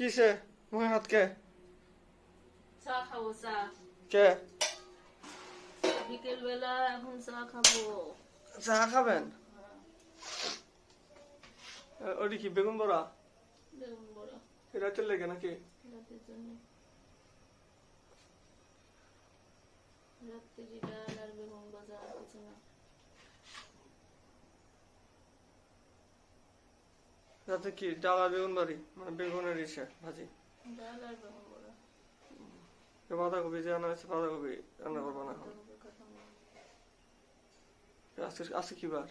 কিসে মুখে হাত কে চা খাব চা কে বিকেল বেলা এখন চা খাব চা খাবেন ওটি কি বেগুন বড়া বেগুন বড়া রাতের লেগে নাকি রাতের জন্য রাত্রি ডাল আর বেগুন ভাজা আর কিছু না রাতে কি? ডাল আর বেগুন বাড়ি? মানে বেগুনের ইসে ভাজি? বাঁধাকপি যে আনা হয়েছে বাঁধাকপি রান্না করব না এখন। আজকে আজকে কি বার?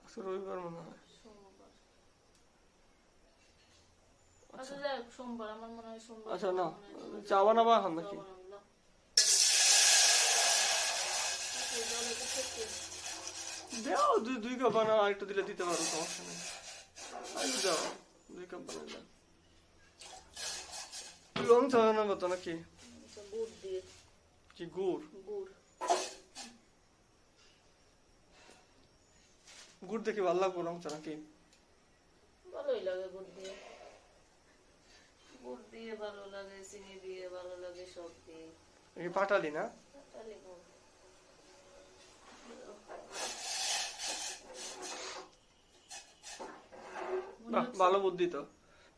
আজকে রবিবার মনে হয়। আচ্ছা। সোমবার। আচ্ছা না চা বানাবা এখন নাকি? দাও। দুই দুই কাপ বানাও আরেকটু দিলে দিতে পারো সমস্যা নেই। দাও দুই কাপ বানাই দাও। লং চা বানাবো তো নাকি? আচ্ছা, গুড় দিয়ে। কি গুড়? গুড়। গুড় দেখি ভালো লাগবো রং চা নাকি ভালোই লাগে গুড় দিয়ে। গুড় দিয়ে ভালো লাগে চিনি দিয়ে ভালো লাগে সব দিয়ে। পাটালি না তাহলে গুড় মনে বাহ হচ্ছে- ভালো বুদ্ধি তো।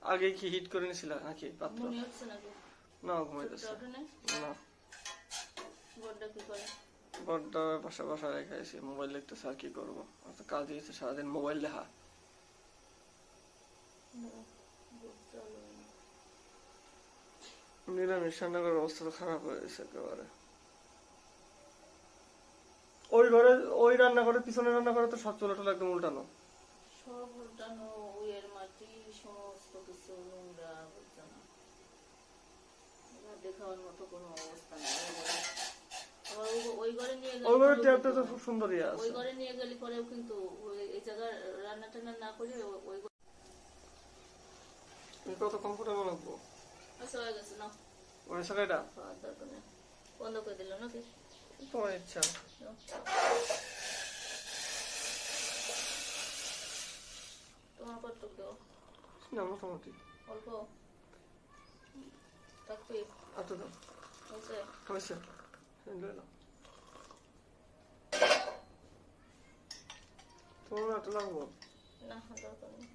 আগে কি হিট করে নিছিল নাকি পাত্র? মনে না ঘুমাইতেছে। না। বড্ডা বাসা বাসা রেখে এসে মোবাইল দেখতেছে আর কি করব? আর তো কাজ দিয়েছে সারাদিন মোবাইল দেখা। নিরামিষ রান্না করার অবস্থা তো খারাপ হয়ে গেছে একেবারে। ওই ঘরে ওই রান্না করে পিছনে রান্না করে তো সব চুলা টুলা একদম উল্টানো। সব উল্টানো উইয়ের মাটি সমস্ত কিছু নোংরা আবর্জনা এবার মতো কোনো অবস্থা নেই। ওই ঘরে। আবার ওই- ওই ঘরে নিয়ে গেলে ওই ঘরের ট্যাপটা তো খুব সুন্দরই ওই ঘরে নিয়ে গেলে পরেও কিন্তু এই জায়গায় রান্না টান্না না করে ওই কত কমফোর্টেবল লাগবো? আচ্ছা হয়ে গেছে না ওই সাইডটা বন্ধ করে দিল তোমার ইচ্ছা। তোমার কতটুকু দেবো। না মোটামুটি অল্প। থাকবে এত দাও। হয়েছে হয়েছে। তোমার এত লাগবো? না দরকার নেই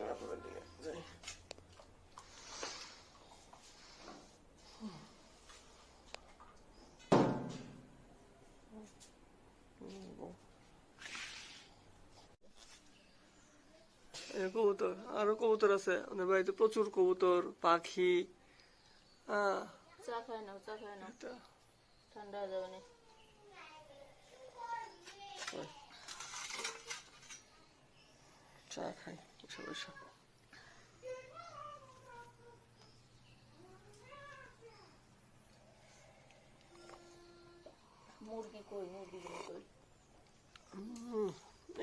রাতের দিকে যাই এই কবুতর আরও কবুতর আছে আমাদের বাড়িতে প্রচুর কবুতর পাখি আহ, চা খায় নাও চা খায় নাও। ঠান্ডা হয়ে যাবে না। চা খাই বসে বসে। মুরগি কই মুরগি কই?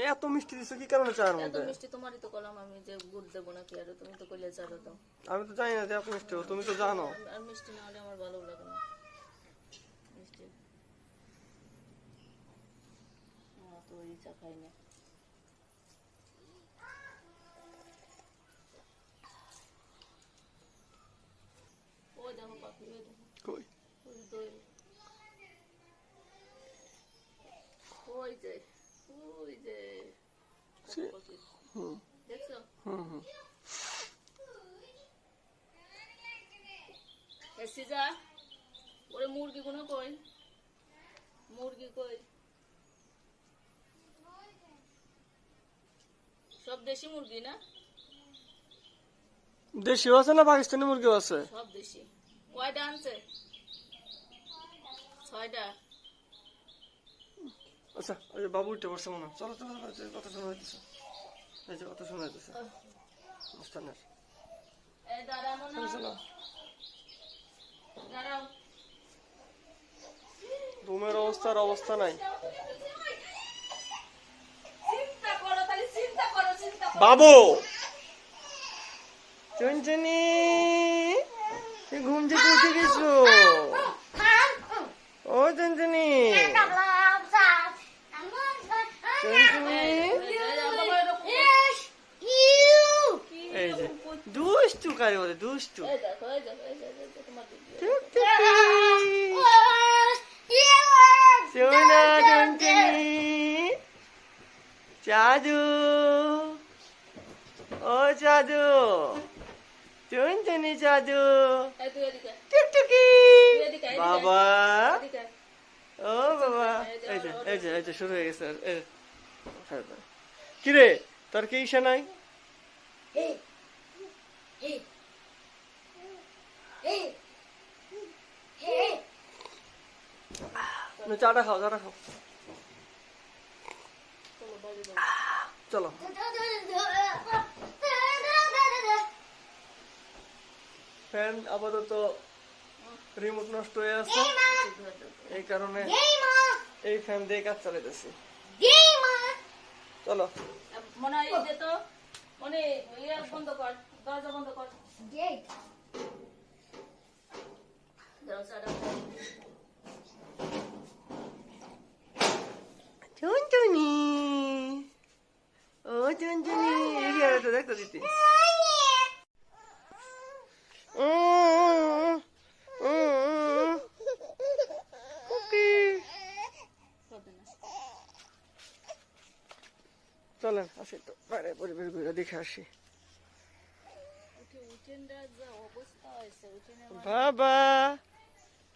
এত মিষ্টি দিছো কি কারণে এত মধ্যে? মিষ্টি তোমারই তো কলাম আমি যে গুড় দেবো নাকি আর তুমি তো কইলে চারো দাও। আমি তো জানি না যে এত মিষ্টি তুমি তো জানো। আর- মিষ্টি না হলে আমার ভালো লাগে না। মিষ্টি। না তো ওই চা খাই না। ওই দেখো পাখি ওই দেখো। কই? ওই দই। ওই যে? যে সে- পাখি। হুম দেখছ হুম হুম এসি ওরে মুরগি গুলো কই মুরগি কই সব দেশি মুরগি না দেশিও আছে না পাকিস্তানি মুরগিও আছে সব দেশি কয়টা আনছে ছয়টা আচ্ছা ওই বাবু উঠতে পারছে মনে চলো চলো কত শোনা হইতেছে। এই যে কত শোনা হইতেছে। মুস্তানের না চলো চলো। রুমের অবস্থার অবস্থা নাই। বাবু! চুনচুনি! ঘুম থেকে উঠে গেছো ও চুনচুনি কারে বলে দুষ্টু দিদি সোনা টুনটুনি চাদু ও চাদু টুনটুনি চাদু টুকটুকি বাবা। ও বাবা। এই যে এই যে এই যে শুরু হয়ে গেছে। কিরে তোর কি ইসা নাই? না, চাটা আপাতত রিমোট নষ্ট হয়ে আছে। এই কারণে এই ফ্যান দিয়ে কাজ চালাইতেছি। চলো। মনে হয় তো, মনে বন্ধ কর, দরজা বন্ধ কর। টুনটুনি ও টুনটুনি এরিয়া তো দেখো দিতি। চলেন আসি তো বাইরে পরিবেশ ঘুরে দেখে আসি বাবা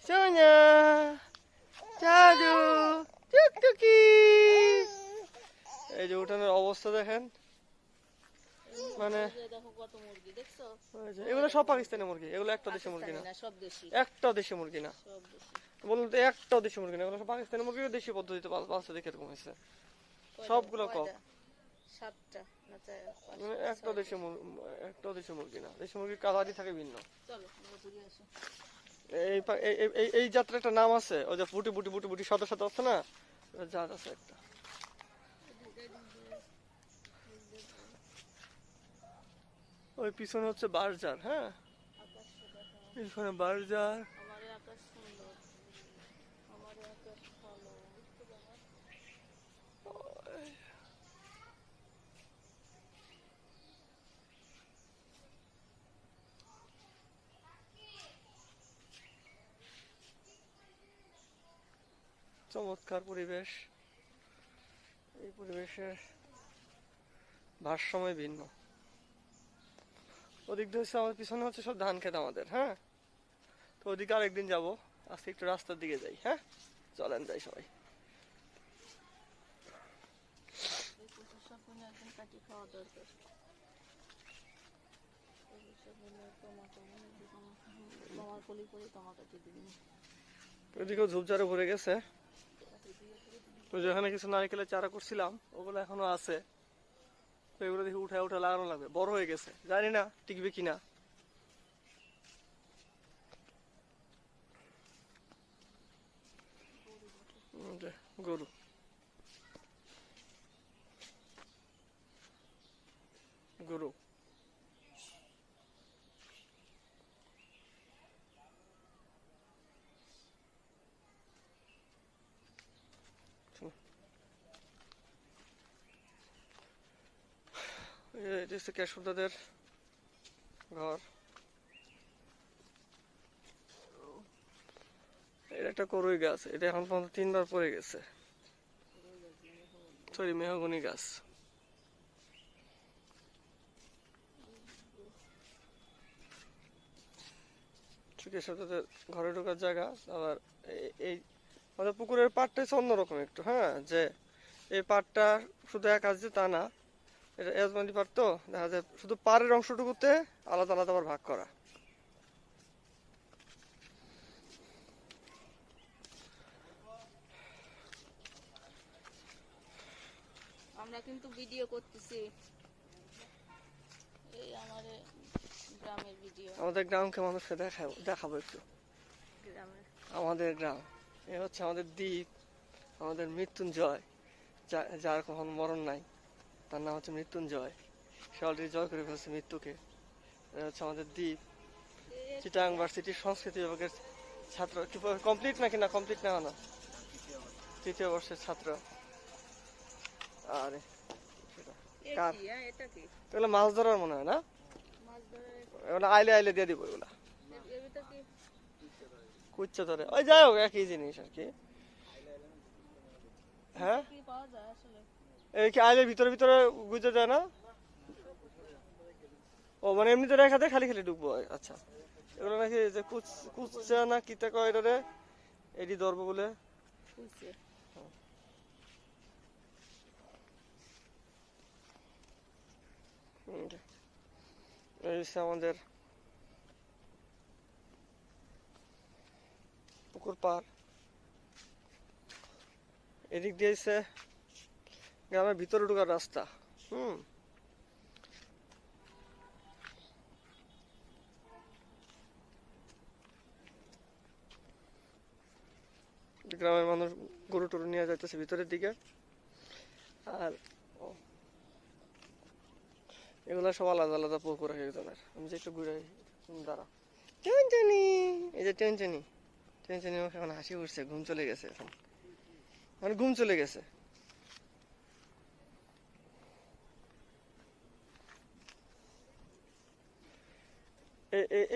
সোনা চাদু টুকটুকি এই যে উঠানের অবস্থা দেখেন। মানে মুরগি এগুলো সব পাকিস্তানি মুরগি এগুলো একটা দেশি মুরগি না। একটা দেশি মুরগি না। সব দেশি। বলুন তো একটাও দেশি মুরগি না এগুলো সব পাকিস্তানি মুরগিও দেশি পদ্ধতিতে পালছে দেখে এরকম হয়েছে? সবগুলো পাঁচটা, মানে একটা ছয়টা। দেশি মুর- একটাও দেশি মুরগি না। দেশি মুরগির কালারই থাকে ভিন্ন। চলো এই এই- যাত্রা একটা নাম আছে, ওই যে বুটি বুটি বুটি বুটি শত শত আছে না? জাত আছে একটা। ওই পিছনে হচ্ছে বারজার হ্যাঁ? পিছনে বারজার আমার আকাশ সুন্দর আমার আকাশ ভালো বুঝতে পারো? চমৎকার পরিবেশ। এই পরিবেশের ভারসাম্য ভিন্ন। ওদিক দিয়ে হচ্ছে আমার পিছনে হচ্ছে সব ধান খেত আমাদের হ্যাঁ? তো ওদিকে আরেকদিন যাব আজকে একটু রাস্তার দিকে যাই হ্যাঁ? চলেন যাই সবাই। ওদিকেও ঝোপঝাড়ে ভরে গেছে। তো যেখানে কিছু নারকেলের চারা করছিলাম, ওগুলো এখনও আছে। তো এগুলো দেখে উঠায় উঠে লাগানো লাগবে। বড় হয়ে গেছে। জানি না টিকবে কিনা গরু। গরু এই- হচ্ছে ঘর। এটা একটা করই গাছ, এটা এখন পর্যন্ত তিনবার গেছে। সরি, মেহগনি গাছ। ঘরে ঢোকার জায়গা, আবার এই- আমাদের পুকুরের পাড়টা হচ্ছে অন্যরকম একটু হ্যাঁ? যে এই পাড়টা শুধু এক আছে তা না এটা এজমানি পার তো দেখা যায় শুধু পাড়ের অংশটুকুতে আলাদা আলাদা আবার ভাগ করা। আমরা কিন্তু ভিডিও করতেছি। এই আমার গ্রামের ভিডিও আমাদের গ্রামকে মানুষকে দেখাবো দেখাবো একটু। আমাদের গ্রাম। এ হচ্ছে আমাদের দ্বীপ আমাদের মৃত্যুঞ্জয় যা- যার কখনো মরণ নাই। তার নাম হচ্ছে মৃত্যুঞ্জয়। সে অলরেডি জয় করে ফেলছে মৃত্যুকে। হচ্ছে আমাদের দ্বীপ। চিটাং ভার্সিটির সংস্কৃতি বিভাগের ছাত্র। কমপ্লিট নাকি না কমপ্লিট না না তৃতীয় বর্ষের ছাত্র। আরে কার? কি, হ্যাঁ, কি? তাহলে মাছ ধরার মনে হয় না? মাছ আইলে আইলে দিয়ে দিব এগুলা। কি? কুচ্চা ধরে। ওই যাই হোক একই জিনিস আর কি। হ্যাঁ? এই কি আইলের ভিতরে ভিতরে গুজে যায় না? ও মানে এমনিতে রেখা দেয় খালি খালি ঢুকবো? আচ্ছা। এগুলো নাকি যে কুচ কুচা না কিতা কয় এটা রে? এটি ধরবো বলে। আমাদের পুকুর পার এদিক দিয়ে হচ্ছে গ্রামের ভিতরে ঢোকার রাস্তা। হুম। গ্রামের মানুষ গরু টরু নিয়ে যাইতেছে ভিতরের দিকে। আর এগুলো সব আলাদা আলাদা পুকুর এক একজনের। আমি যে একটু ঘুরে দাঁড়া টেনচনি এই যে টেনচনি টেনচনি এখন হাসি উঠছে, ঘুম চলে গেছে এখন। মানে ঘুম চলে গেছে।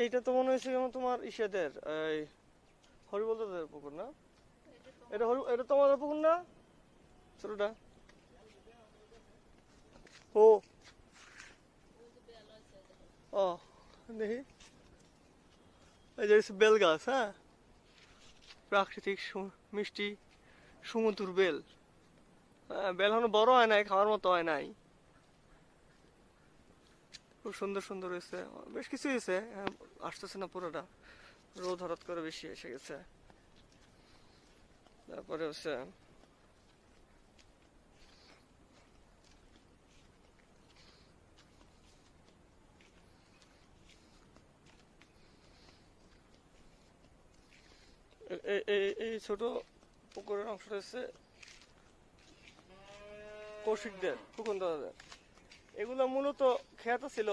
এইটা তো মনে হয়েছে যেমন তোমার ইসেদের, এই হরিবলদের পুকুর না? এটা হরি, এটা তোমাদের পুকুর না? ছোটটা। ও। ও, দেখি। এই যে বেল গাছ হ্যাঁ? প্রাকৃতিক মিষ্টি সুমধুর বেল। হ্যাঁ বেল এখনও বড় হয় নাই, খাওয়ার মতো হয় নাই। খুব সুন্দর সুন্দর হয়েছে। বেশ কিছু হয়েছে হ্যাঁ, আসতেছে না পুরোটা। রোদ হঠাৎ করে বেশি এসে গেছে। তারপরে হচ্ছে এই ছোট পুকুরের অংশটা হচ্ছে কৌশিকদের ফুকুন্দাদের এগুলো মূলত ক্ষেত ছিল।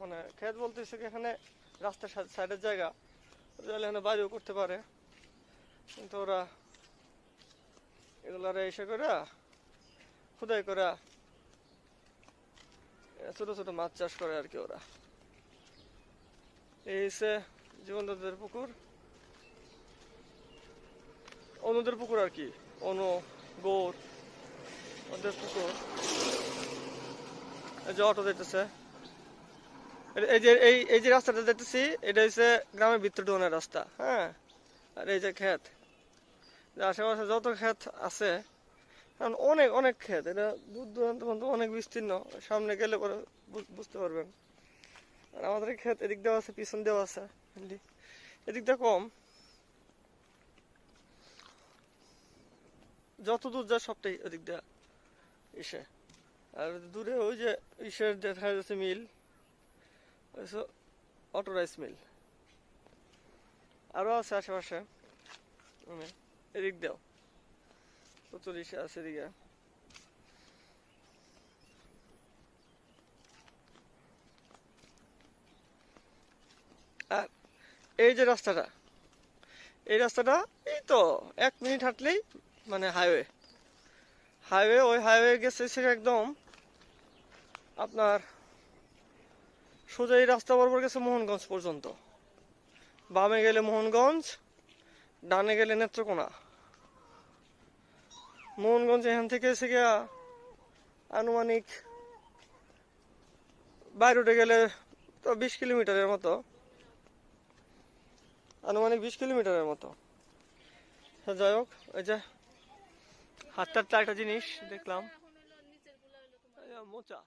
মানে ক্ষেত বলতে হচ্ছে কি এখানে রাস্তার সাইডের জায়গা। এখানে বাড়িও করতে পারে। কিন্তু ওরা এগুলারে এসে করে খুদাই করে ছোট ছোট মাছ চাষ করে আর কি ওরা। এই হচ্ছে জীবনদাদের পুকুর। অনুদের পুকুর আর কি। অনু গৌর, ওদের পুকুর। এই যে অটো যেতেছে এই- যে এই এই যে রাস্তাটা যেতেছি এটা হচ্ছে গ্রামের ভিতর ঢোকানোর রাস্তা হ্যাঁ? আর এই যে ক্ষেত। আশেপাশে যত ক্ষেত আছে কারণ অনেক অনেক ক্ষেত। এটা দূর দূরান্ত পর্যন্ত অনেক বিস্তীর্ণ। সামনে গেলে পরে বুঝতে পারবেন। আর আমাদের ক্ষেত এদিক দেওয়া আছে, পিছন দেওয়া আছে, mainly। এদিক কম। যত দূর যায় সবটাই ওদিক দিয়ে ইসে আর দূরে ওই যে ইসের দেখা যাচ্ছে মিল অটো রাইস মিল আরও আছে আশেপাশে। মানে এদিক দাও ইসে আছে এদিকে। আর এই যে রাস্তাটা, এই রাস্তাটা এই তো এক মিনিট হাঁটলেই মানে হাইওয়ে হাইওয়ে ওই হাইওয়ে গেছে একদম আপনার সোজা এই রাস্তা বরাবর গেছে মোহনগঞ্জ পর্যন্ত। বামে গেলে মোহনগঞ্জ, ডানে গেলে নেত্রকোনা। মোহনগঞ্জ এখান থেকে এসে গিয়া আনুমানিক বাইরে গেলে তো বিশ কিলোমিটারের মতো। আনুমানিক বিশ কিলোমিটারের মতো। যাই হোক ওই যে হাতটার একটা জিনিস দেখলাম। এই মোচা।